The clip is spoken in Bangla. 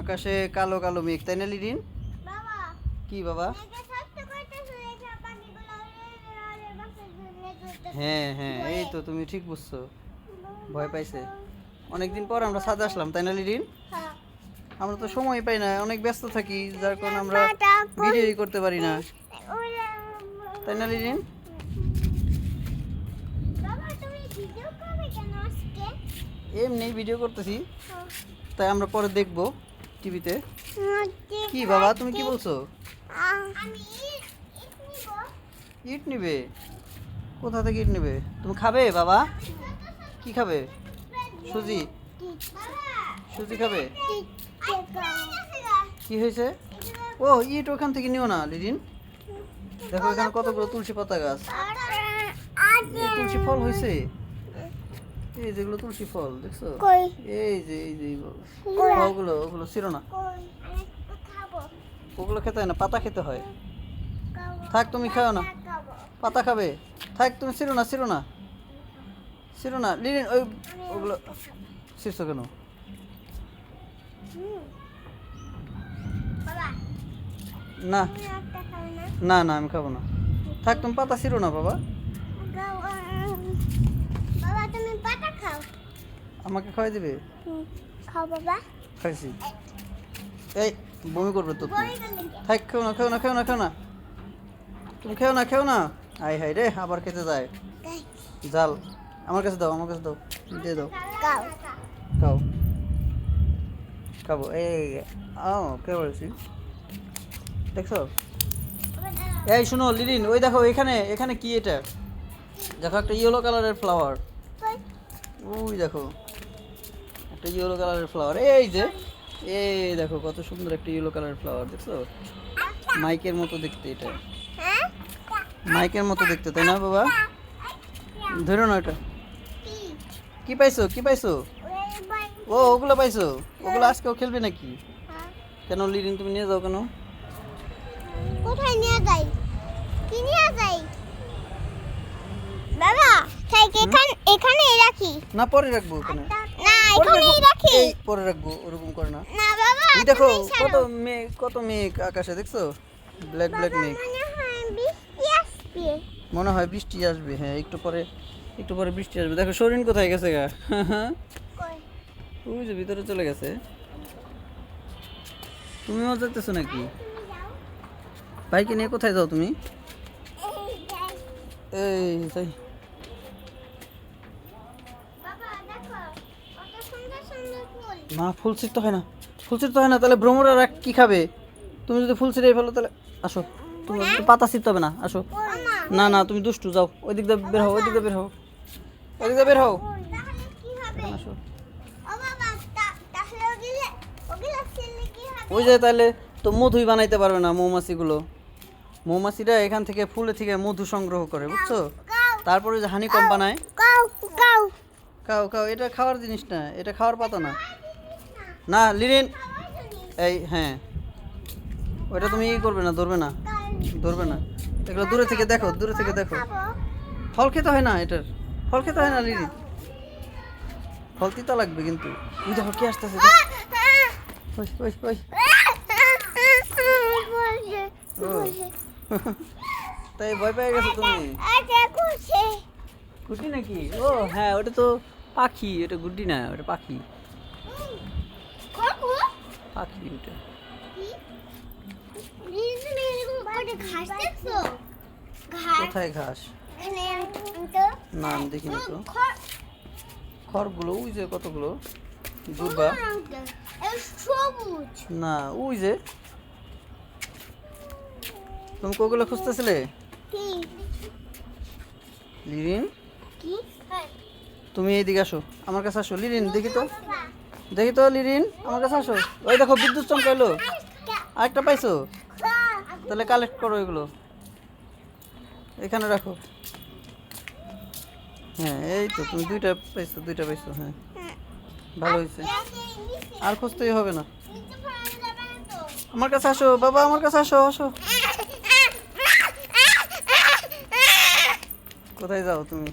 আকাশে কালো কালো মেঘ তাই না বাবা কি বাবা। হ্যাঁ হ্যাঁ এই তো তুমি ঠিক বুঝছ ভয় পাইছে? অনেকদিন পর আমরা ছাদে আসলাম তাই না লিরিন হ্যাঁ। আমরা তো সময় পাই না অনেক ব্যস্ত থাকি যার কারণে আমরা ভিডিওই করতে পারি না। তাই না আজকে? এমনি ভিডিও করতেছি। হ্যাঁ। তাই আমরা পরে দেখব। টিভিতে? কি বাবা তুমি কি বলছো? ইট নিব। কোথা থেকে ইট নিবে? তুমি খাবে বাবা? কি খাবে? সুজি। সুজি খাবে? কি হয়েছে? ও ইট ওখান থেকে নিও না লিরিন দেখো এখানে কতগুলো তুলসী পাতা গাছ। তুলসী ফল হয়েছে? এই যেগুলো তুলসী ফল দেখছ? এই যে এই যে? ফলগুলো? ওগুলো ছিল না। ওগুলো খেতে হয় না পাতা খেতে হয়। থাক তুমি খাও না। পাতা খাবে। থাক তুমি ছিড়ো না ছিড়ো না। ছিড়ো না। লিরিন ওই ওগুলো ছিড়ছো কেন? না। না না আমি খাব না। থাক তুমি পাতা ছিড়ো না বাবা খাও, আহ, বাবা তুমি পাতা খাও। আমাকে খাওয়াই দিবে? খাও বাবা। খাইছি। এই বমি করবে তো থাক খেও না খেও না খেও না খেও না। তুমি খেও না খেও না। আই হাই রে আবার খেতে যায়। জাল আমার কাছে দাও আমার কাছে দাও। দিয়ে দাও। খাও। খাও। খাব। এই আও কে বলছি? দেখছ? এই শুনো লিলিন ওই দেখো এখানে এখানে কি এটা? দেখো একটা ইয়েলো কালারের ফ্লাওয়ার? ওই দেখো, একটা ইয়েলো কালারের ফ্লাওয়ার এই যে, এই দেখো কত সুন্দর একটা ইয়েলো কালারের ফ্লাওয়ার দেখছ? মাইকের মতো দেখতে এটা। মাইকের মতো দেখতে, তাই না বাবা? ধরো না এটা কি? পাইছো কি পাইছো? ও, ওগুলো পাইছো? ওগুলো আজকেও খেলবে নাকি। কেন লিডিং তুমি নিয়ে যাও কেন? কোথায় নিয়ে যাই? কি নিয়ে যাই? তাই এখানে এখানেই রাখি না পরে রাখব ওখানে। না এখানেই। রাখি এই পরে রাখব ওরকম করে না। না বাবা এই দেখো কত মেঘ কত মেঘ আকাশে দেখছ? ব্ল্যাক ব্ল্যাক মেঘ মনে হয় বৃষ্টি আসবে। হয় একটু পরে একটু পরে বৃষ্টি আসবে। দেখো শরীর কোথায় গেছে গা? কই? ওই যে ভিতরে চলে গেছে। তুমিও যেতেছো নাকি। বাইকে নিয়ে কোথায় যাও তুমি? এই যাই। এই যাই বাবা দেখো কত সুন্দর সুন্দর ফুল না তো হয় না। ফুল সিট তো হয় না তাহলে ভ্রমরা রাখ কি খাবে? তুমি যদি ফুল ছিঁড়ে ফেলো তাহলে আসো। তুমি পাতা ছিঁড়তে হবে না আসো। না না তুমি দুষ্টু যাও। ওই দিক দিয়ে বের হও ওই দিক দিয়ে বের হও। ওই দিক দিয়ে বের হও। আসো। ওই যে তাহলে তো মধুই বানাইতে পারবে না মৌমাছিগুলো। মৌমাছিরা এখান থেকে ফুলে থেকে মধু সংগ্রহ করে বুঝছ? তারপরে যে হানি কম বানায় কাউ কাউ এটা খাওয়ার জিনিস না এটা খাওয়ার পাতা না। না লিরিন এই হ্যাঁ। ওইটা তুমি ই করবে না, ধরবে না। ধরবে না। এগুলো দূরে থেকে দেখো, দূরে থেকে দেখো। ফল খেতে হয় না এটার। ফল খেতে হয় না লিরিন ফল তিতা লাগবে কিন্তু। ওই দেখো কি আসতেছে। ওই ওই ওই। তাই ভয় পেয়ে গেছো তুমি? গুড্ডি নাকি? ও হ্যাঁ ওটা তো পাখি, ওটা গুড্ডি না, ওটা পাখি। পাখি ওটা কোথায় ঘাস? না আমি দেখিনি তো। খড়। খড়গুলো ওই যে কতগুলো? দুর্বা না ওই যে। তুমি কোগুলো খুঁজতেছিলে? লিরিন? কি? তুমি এইদিকে আসো আমার কাছে আসো। লিরিন দেখি তো। দেখি তো, লিরিন, আমার কাছে আসো। ওই দেখো, বিদ্যুৎ চমকাইলো। আরেকটা পাইছো? তাহলে কালেক্ট করো এগুলো। এখানে রাখো। হ্যাঁ এই তো, তুমি দুইটা পাইছো দুইটা পাইছো হ্যাঁ। ভালো হয়েছে। আর খুঁজতেই হবে না। আমার কাছে আসো, বাবা, আমার কাছে আসো আসো। কোথায় যাও তুমি?